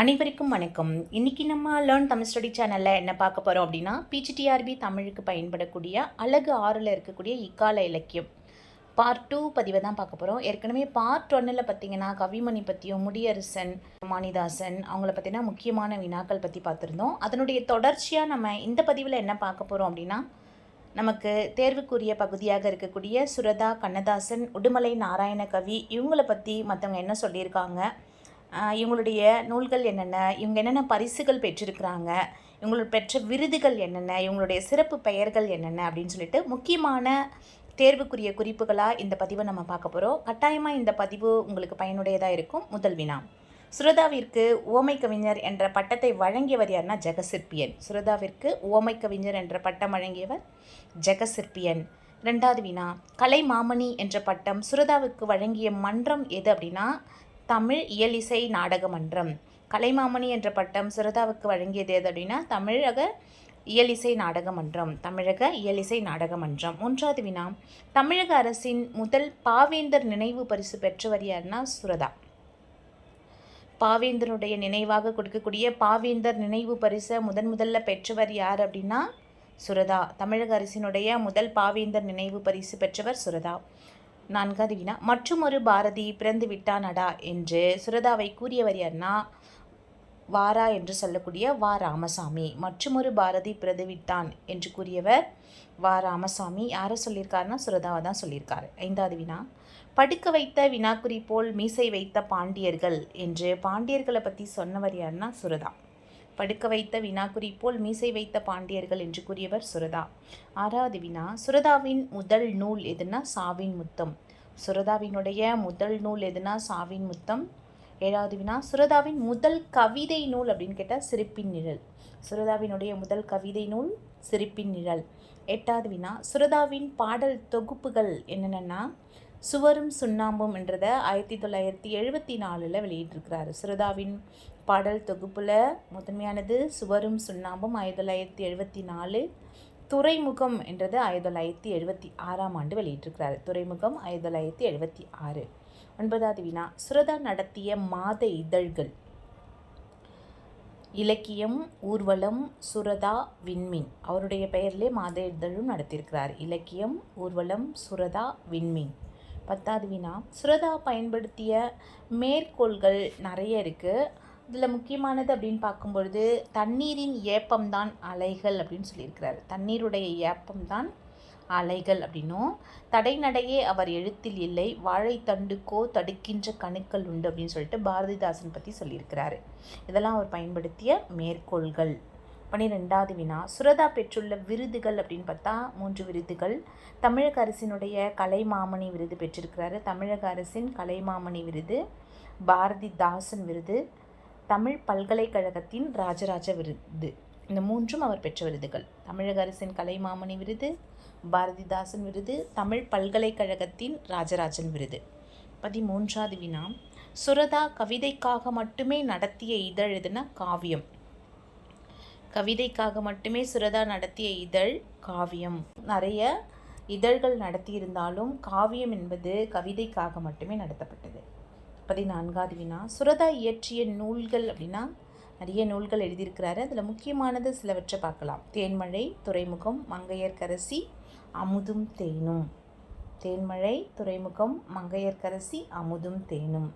அனைவருக்கும் வணக்கம். இன்னைக்கு நம்ம லேர்ன் தமிழ் ஸ்டடி சேனலில் என்ன பார்க்க போகிறோம் அப்படின்னா பிஜிடிஆர்பி தமிழுக்கு பயன்படக்கூடிய அழகு ஆறில் இருக்கக்கூடிய இக்கால இலக்கியம். பார்ட் டூ பதிவை தான் பார்க்க போகிறோம் ஏற்கனவே பார்ட் ஒன்னில் பார்த்தீங்கன்னா கவிமணி பற்றியும் முடியரசன் மாணிதாசன் அவங்கள பற்றினா முக்கியமான வினாக்கள் பற்றி பார்த்துருந்தோம். அதனுடைய தொடர்ச்சியாக நம்ம இந்த பதிவில் என்ன பார்க்க போகிறோம் அப்படின்னா நமக்கு தேர்வுக்குரிய பகுதியாக இருக்கக்கூடிய சுரதா கண்ணதாசன் உடுமலை நாராயண கவி இவங்கள பற்றி மற்றவங்க என்ன சொல்லியிருக்காங்க இவங்களுடைய நூல்கள் என்னென்ன? இவங்க என்னென்ன பரிசுகள் பெற்றிருக்கிறாங்க? இவங்களுக்கு பெற்ற விருதுகள் என்னென்ன? இவங்களுடைய சிறப்பு பெயர்கள் என்னென்ன? அப்படின்னு சொல்லிட்டு முக்கியமான தேர்வுக்குரிய குறிப்புகளாக இந்த பதிவை நம்ம பார்க்க போகிறோம் கட்டாயமாக இந்த பதிவு உங்களுக்கு பயனுடையதாக இருக்கும். முதல் வினா. சுரதாவிற்கு ஓமை கவிஞர் என்ற பட்டத்தை வழங்கியவர் யாருன்னா ஜெகசிற்பியன். சுரதாவிற்கு ஓமை கவிஞர் என்ற பட்டம் வழங்கியவர் ஜெகசிற்பியன். ரெண்டாவது வினா. கலை மாமணி என்ற பட்டம் சுரதாவுக்கு வழங்கிய மன்றம் எது அப்படின்னா தமிழ் இயலிசை நாடக மன்றம் கலைமாமணி என்ற பட்டம் சுரதாவுக்கு வழங்கியது எது அப்படின்னா தமிழக இயலிசை நாடக மன்றம் தமிழக இயலிசை நாடக மன்றம் மூன்றாவது வினா. தமிழக அரசின் முதல் பாவேந்தர் நினைவு பரிசு பெற்றவர் யாருன்னா சுரதா. பாவேந்தருடைய நினைவாக கொடுக்கக்கூடிய பாவேந்தர் நினைவு பரிசை முதன் முதல்ல பெற்றவர் யார் அப்படின்னா சுரதா. தமிழக அரசினுடைய முதல் பாவேந்தர் நினைவு பரிசு பெற்றவர் சுரதா. நான்காவது வினா மற்றும் ஒரு பாரதி பிறந்து விட்டானடா என்று சுரதாவை கூறியவர் யார்னா வாரா என்று சொல்லக்கூடிய வா ராமசாமி. மற்றுமொரு பாரதி பிறந்து விட்டான் என்று கூறியவர் வா ராமசாமி. யாரை சொல்லியிருக்காருன்னா சுரதாவை தான் சொல்லியிருக்காரு ஐந்தாவது வினா படுக்க வைத்த வினாக்குறி போல் மீசை வைத்த பாண்டியர்கள் என்று பாண்டியர்களை பற்றி சொன்னவர் யாருன்னா சுரதா. படுக்க வைத்த வினாக்குறி போல் மீசை வைத்த பாண்டியர்கள் என்று கூறியவர் சுரதா. ஆறாவது வினா சுரதாவின் முதல் நூல் எதுனா சாவின் முத்தம். சுரதாவினுடைய முதல் நூல் எதுனா சாவின் முத்தம். ஏழாவது வினா சுரதாவின் முதல் கவிதை நூல் அப்படின்னு கேட்டால் சிரிப்பின் நிழல். சுரதாவினுடைய முதல் கவிதை நூல் சிரிப்பின் நிழல். எட்டாவது வினா சுரதாவின் பாடல் தொகுப்புகள் என்னென்னா சுவரும் சுண்ணாம்பும் என்றதை ஆயிரத்தி தொள்ளாயிரத்தி எழுபத்தி நாலில் வெளியிட்டிருக்கிறாரு. சுரதாவின் பாடல் தொகுப்பில் முதன்மையானது சுவரும் சுண்ணாம்பும் ஆயிரத்தி தொள்ளாயிரத்தி எழுபத்தி நாலு. துறைமுகம் என்றது ஆயிரத்தி தொள்ளாயிரத்தி எழுபத்தி ஆறாம் ஆண்டு வெளியிட்டிருக்கிறார். துறைமுகம் ஆயிரத்தி தொள்ளாயிரத்தி எழுபத்தி ஆறு. ஒன்பதாவது வினா. சுரதா நடத்திய மாத இதழ்கள். இலக்கியம் ஊர்வலம் சுரதா விண்மீன். அவருடைய பெயரிலே மாத இதழும் நடத்தியிருக்கிறார். இலக்கியம் ஊர்வலம் சுரதா விண்மீன். பத்தாவது வினா. சுரதா பயன்படுத்திய மேற்கோள்கள் நிறைய இருக்குது இதில் முக்கியமானது அப்படின்னு பார்க்கும்பொழுது தண்ணீரின் ஏப்பம்தான் அலைகள் அப்படின்னு சொல்லியிருக்கிறார். தண்ணீருடைய ஏப்பம்தான் அலைகள் அப்படின்னும். தடைநடையே அவர் எழுத்தில் இல்லை வாழைத்தண்டுக்கோ தடுக்கின்ற கணுக்கள் உண்டு அப்படின்னு சொல்லிட்டு பாரதிதாசன் பற்றி சொல்லியிருக்கிறாரு. இதெல்லாம் அவர் பயன்படுத்திய மேற்கோள்கள். பனிரெண்டாவது வினா சுரதா பெற்றுள்ள விருதுகள் அப்படின்னு பார்த்தா மூன்று விருதுகள். தமிழக அரசினுடைய கலைமாமணி விருது பெற்றிருக்கிறாரு. தமிழக அரசின் கலைமாமணி விருது பாரதிதாசன் விருது தமிழ் பல்கலைக்கழகத்தின் ராஜராஜ விருது. இந்த மூன்றும் அவர் பெற்ற விருதுகள். தமிழக அரசின் கலைமாமணி விருது பாரதிதாசன் விருது தமிழ் பல்கலைக்கழகத்தின் ராஜராஜன் விருது. பதிமூன்றாவது வினா. சுரதா கவிதைக்காக மட்டுமே நடத்திய இதழ் காவியம். கவிதைக்காக மட்டுமே சுரதா நடத்திய இதழ் காவியம். நிறைய இதழ்கள் நடத்தியிருந்தாலும் காவியம் என்பது கவிதைக்காக மட்டுமே நடத்தப்பட்டது. பதினான்காவது வினா. சுரதா இயற்றிய நூல்கள் அப்படின்னா நிறைய நூல்கள் எழுதியிருக்கிறாரு. அதில் முக்கியமானது சிலவற்றை பார்க்கலாம். தேன்மழை துறைமுகம் மங்கையர்கரசி அமுதும் தேனும். தேன்மழை துறைமுகம் மங்கையர்கரசி அமுதும் தேனும்.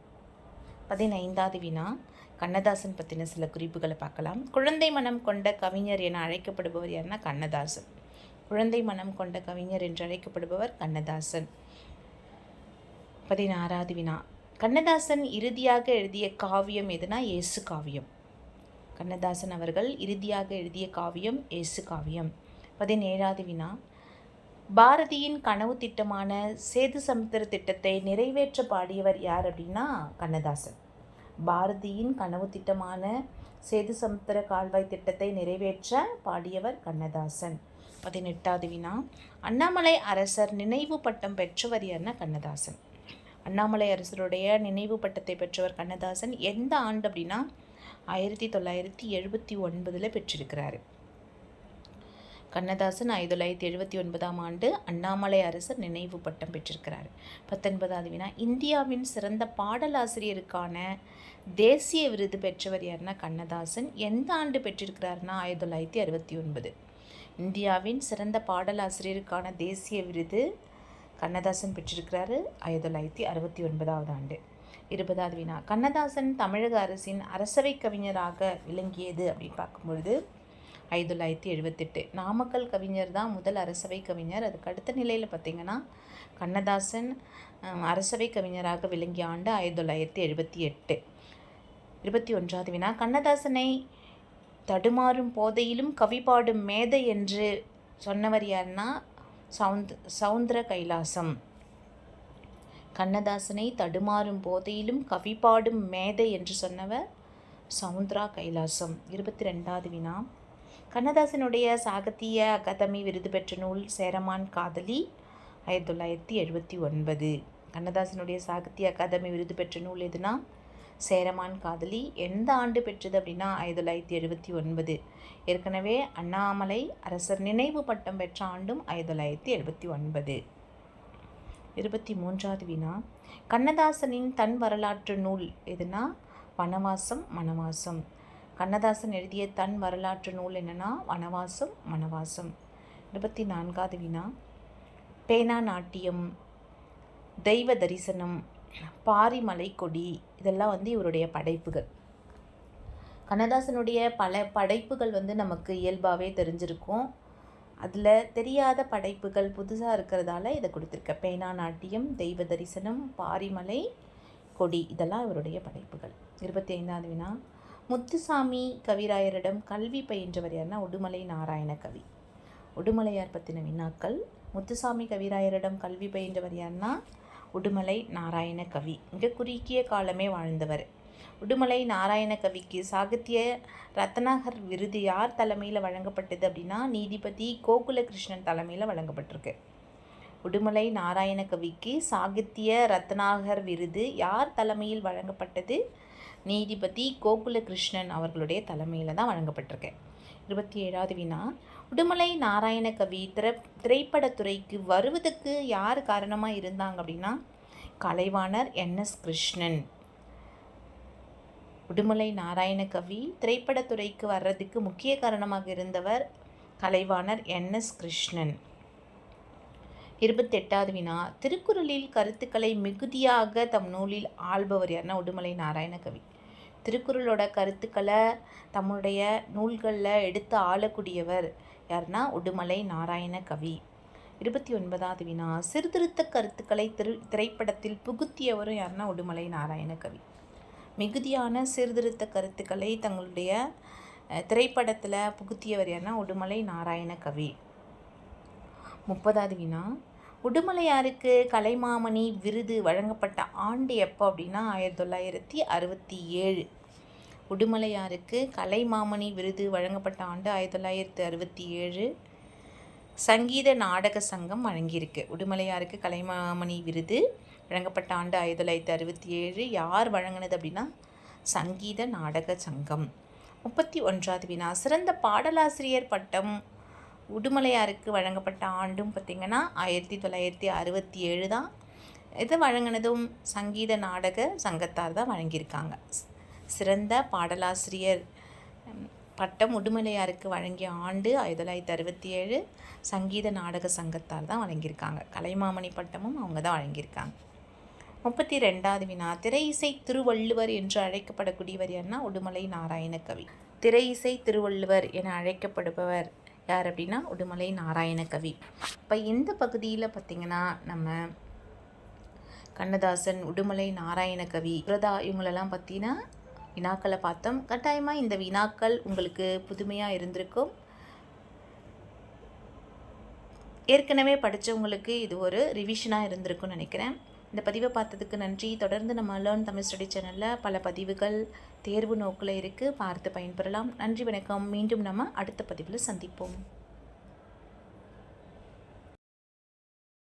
பதினைந்தாவது வினா. கண்ணதாசன் பற்றின சில குறிப்புகளை பார்க்கலாம். குழந்தை மனம் கொண்ட கவிஞர் என அழைக்கப்படுபவர் யாருன்னா கண்ணதாசன். குழந்தை மனம் கொண்ட கவிஞர் என்று அழைக்கப்படுபவர் கண்ணதாசன். பதினாறாவது வினா. கண்ணதாசன் இறுதியாக எழுதிய காவியம் எதுனா இயேசு காவியம். கண்ணதாசன் அவர்கள் இறுதியாக எழுதிய காவியம் இயேசு காவியம். பதினேழாவது வினா. பாரதியின் கனவு திட்டமான சேது சமுத்திர திட்டத்தை நிறைவேற்ற பாடியவர் யார் அப்படின்னா கண்ணதாசன். பாரதியின் கனவு திட்டமான சேது சமுத்திர கால்வாய் திட்டத்தை நிறைவேற்ற பாடியவர் கண்ணதாசன். பதினெட்டாவது வினா. அண்ணாமலை அரசர் நினைவு பட்டம் பெற்றவர் யார்னா கண்ணதாசன். அண்ணாமலை அரசருடைய நினைவு பட்டத்தை பெற்றவர் கண்ணதாசன் எந்த ஆண்டு அப்படின்னா ஆயிரத்தி தொள்ளாயிரத்தி எழுபத்தி ஒன்பதில் பெற்றிருக்கிறாரு. கண்ணதாசன் ஆயிரத்தி தொள்ளாயிரத்தி எழுபத்தி ஒன்பதாம் ஆண்டு அண்ணாமலை அரசர் நினைவு பட்டம் பெற்றிருக்கிறார். பத்தொன்பதாவது வினா இந்தியாவின் சிறந்த பாடலாசிரியருக்கான தேசிய விருது பெற்றவர் யாருன்னா கண்ணதாசன். எந்த ஆண்டு பெற்றிருக்கிறாருன்னா ஆயிரத்தி தொள்ளாயிரத்தி அறுபத்தி ஒன்பது. இந்தியாவின் சிறந்த பாடலாசிரியருக்கான தேசிய விருது கண்ணதாசன் பெற்றிருக்கிறாரு. ஆயிரத்தி தொள்ளாயிரத்தி அறுபத்தி ஒன்பதாவது ஆண்டு. இருபதாவது வினா. கண்ணதாசன் தமிழக அரசின் அரசவை கவிஞராக விளங்கியது அப்படின்னு பார்க்கும்பொழுது ஆயிரத்தி தொள்ளாயிரத்தி எழுபத்தெட்டு. நாமக்கல் கவிஞர் தான் முதல் அரசவை கவிஞர். அதுக்கு அடுத்த நிலையில் பார்த்திங்கன்னா கண்ணதாசன் அரசவை கவிஞராக விளங்கிய ஆண்டு ஆயிரத்தி தொள்ளாயிரத்தி எழுபத்தி எட்டு. இருபத்தி ஒன்றாவது வினா. கண்ணதாசனை தடுமாறும் போதையிலும் கவி பாடும் மேதை என்று சொன்னவர் யாருன்னா சவுந்த் சவுந்தர கைலாசம். கண்ணதாசனை தடுமாறும் போதையிலும் கவி பாடும் மேதை என்று சொன்னவர் சவுந்தரா கைலாசம். இருபத்தி ரெண்டாவது வினா. கண்ணதாசனுடைய சாகத்திய அகாதமி விருது பெற்ற நூல் சேரமான் காதலி ஆயிரத்தி தொள்ளாயிரத்தி எழுபத்தி ஒன்பது. கண்ணதாசனுடைய சாகித்ய அகாதமி விருது பெற்ற நூல் எதுனா? சேரமான் காதலி எந்த ஆண்டு பெற்றது அப்படின்னா ஆயிரத்தி தொள்ளாயிரத்தி எழுபத்தி ஒன்பது. ஏற்கனவே அண்ணாமலை அரசர் நினைவு பட்டம் பெற்ற ஆண்டும் ஆயிரத்தி தொள்ளாயிரத்தி எழுபத்தி ஒன்பது. இருபத்தி மூன்றாவது வினா கண்ணதாசனின் தன் வரலாற்று நூல் எதுனா? வனவாசம் மனவாசம். கண்ணதாசன் எழுதிய தன் வரலாற்று நூல் என்னன்னா? வனவாசம் மனவாசம். இருபத்தி நான்காவது வினா பேனா நாட்டியம் தெய்வ தரிசனம் பாரிமலை கொடி இதெல்லாம் வந்து இவருடைய படைப்புகள். கண்ணதாசனுடைய பல படைப்புகள் வந்து நமக்கு இயல்பாகவே தெரிஞ்சிருக்கும். அதில் தெரியாத படைப்புகள் புதுசாக இருக்கிறதால இதை கொடுத்துருக்க. பேனா நாட்டியம் தெய்வ தரிசனம் பாரிமலை கொடி இதெல்லாம் இவருடைய படைப்புகள். இருபத்தி ஐந்தாவது வினா. முத்துசாமி கவிராயரிடம் கல்வி பயின்றவர் யாருன்னா உடுமலை நாராயண கவி. உடுமலையார் பற்றின வினாக்கள். முத்துசாமி கவிராயரிடம் கல்வி பயின்றவர் யாருன்னா உடுமலை நாராயண கவி. மிக குறுகிய காலமே வாழ்ந்தவர். உடுமலை நாராயண கவிக்கு சாகித்ய ரத்னாகர் விருது யார் தலைமையில் வழங்கப்பட்டது அப்படின்னா நீதிபதி கோகுலகிருஷ்ணன் தலைமையில் வழங்கப்பட்டிருக்கு. உடுமலை நாராயண கவிக்கு சாகித்ய ரத்னாகர் விருது யார் தலைமையில் வழங்கப்பட்டது? நீதிபதி கோகுலகிருஷ்ணன் அவர்களுடைய தலைமையில் தான் வழங்கப்பட்டிருக்கு. இருபத்தி ஏழாவது வினா உடுமலை நாராயண கவி திரை திரைப்படத்துறைக்கு வருவதற்கு யார் காரணமாக இருந்தாங்க அப்படின்னா கலைவாணர் என்எஸ் கிருஷ்ணன். உடுமலை நாராயண கவி திரைப்படத்துறைக்கு வர்றதுக்கு முக்கிய காரணமாக இருந்தவர் கலைவாணர் என்எஸ் கிருஷ்ணன். இருபத்தெட்டாவது வினா. திருக்குறளில் கருத்துக்களை மிகுதியாக தம் நூலில் ஆள்பவர் யாருன்னா உடுமலை நாராயண கவி. திருக்குறளோட கருத்துக்களை தம்முடைய நூல்களில் எடுத்து ஆளக்கூடியவர் யாருன்னா உடுமலை நாராயண கவி. இருபத்தி ஒன்பதாவது வினா. சீர்திருத்த கருத்துக்களை திரு திரைப்படத்தில் புகுத்தியவரும் யாருன்னா உடுமலை நாராயண கவி. மிகுதியான சீர்திருத்த கருத்துக்களை தங்களுடைய திரைப்படத்தில் புகுத்தியவர் யாருன்னா உடுமலை நாராயண கவி. முப்பதாவது வினா. உடுமலையாருக்கு கலைமாமணி விருது வழங்கப்பட்ட ஆண்டு எப்போ அப்படின்னா ஆயிரத்தி தொள்ளாயிரத்தி அறுபத்தி ஏழு. உடுமலையாருக்கு கலைமாமணி விருது வழங்கப்பட்ட ஆண்டு ஆயிரத்தி தொள்ளாயிரத்தி அறுபத்தி ஏழு சங்கீத நாடக சங்கம் வழங்கியிருக்கு. உடுமலையாருக்கு கலைமாமணி விருது வழங்கப்பட்ட ஆண்டு ஆயிரத்தி தொள்ளாயிரத்தி அறுபத்தி ஏழு யார் வழங்கினது அப்படின்னா சங்கீத நாடக சங்கம். முப்பத்தி ஒன்றாவது வினா சிறந்த பாடலாசிரியர் பட்டம் உடுமலையாருக்கு வழங்கப்பட்ட ஆண்டும் பார்த்திங்கன்னா ஆயிரத்தி தொள்ளாயிரத்தி அறுபத்தி ஏழு தான். இது வழங்கினதும் சங்கீத நாடக சங்கத்தார் தான் வழங்கியிருக்காங்க. ஸ்- சிறந்த பாடலாசிரியர் பட்டம் உடுமலையாருக்கு வழங்கிய ஆண்டு ஆயிரத்தி தொள்ளாயிரத்தி அறுபத்தி ஏழு சங்கீத நாடக சங்கத்தார் தான் வழங்கியிருக்காங்க. கலைமாமணி பட்டமும் அவங்க தான் வழங்கியிருக்காங்க. முப்பத்தி ரெண்டாவது வினா திரை இசை திருவள்ளுவர் என்று அழைக்கப்படக்கூடியவர் யார்னா உடுமலை நாராயண கவி. திரை இசை திருவள்ளுவர் என அழைக்கப்படுபவர் யார் அப்படின்னா உடுமலை நாராயண கவி. இப்போ இந்த பகுதியில் பார்த்திங்கன்னா நம்ம கண்ணதாசன் உடுமலை நாராயண கவி பிரதா இவங்களெல்லாம் பார்த்தீங்கன்னா வினாக்களை பார்த்தோம். கட்டாயமாக இந்த வினாக்கள் உங்களுக்கு புதுமையாக இருந்திருக்கும். ஏற்கனவே படித்தவங்களுக்கு இது ஒரு ரிவிஷனாக இருந்திருக்கும்னு நினைக்கிறேன். இந்த பதிவை பார்த்ததுக்கு நன்றி. தொடர்ந்து நம்ம லேர்ன் தமிழ் ஸ்டடி சேனலில் பல பதிவுகள் தேர்வு நோக்கில் இருக்குது பார்த்து பயன்பெறலாம். நன்றி வணக்கம். மீண்டும் நம்ம அடுத்த பதிவில் சந்திப்போம்.